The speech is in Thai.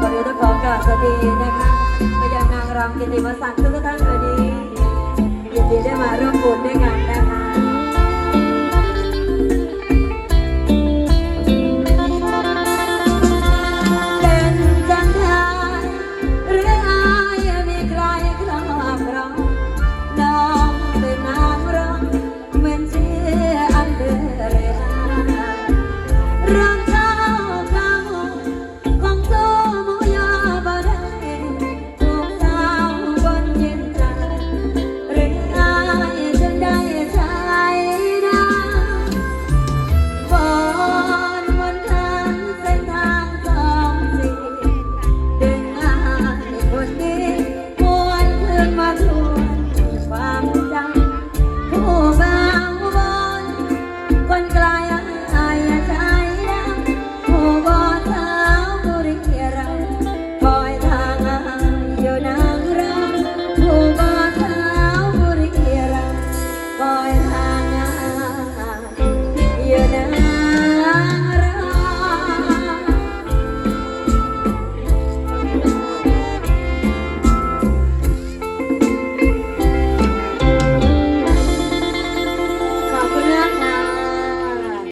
ก็รู้รุณาขอการสวัสดีนะคะไปยังนางรำกิติวสันต์ทุกท่านสวัสดี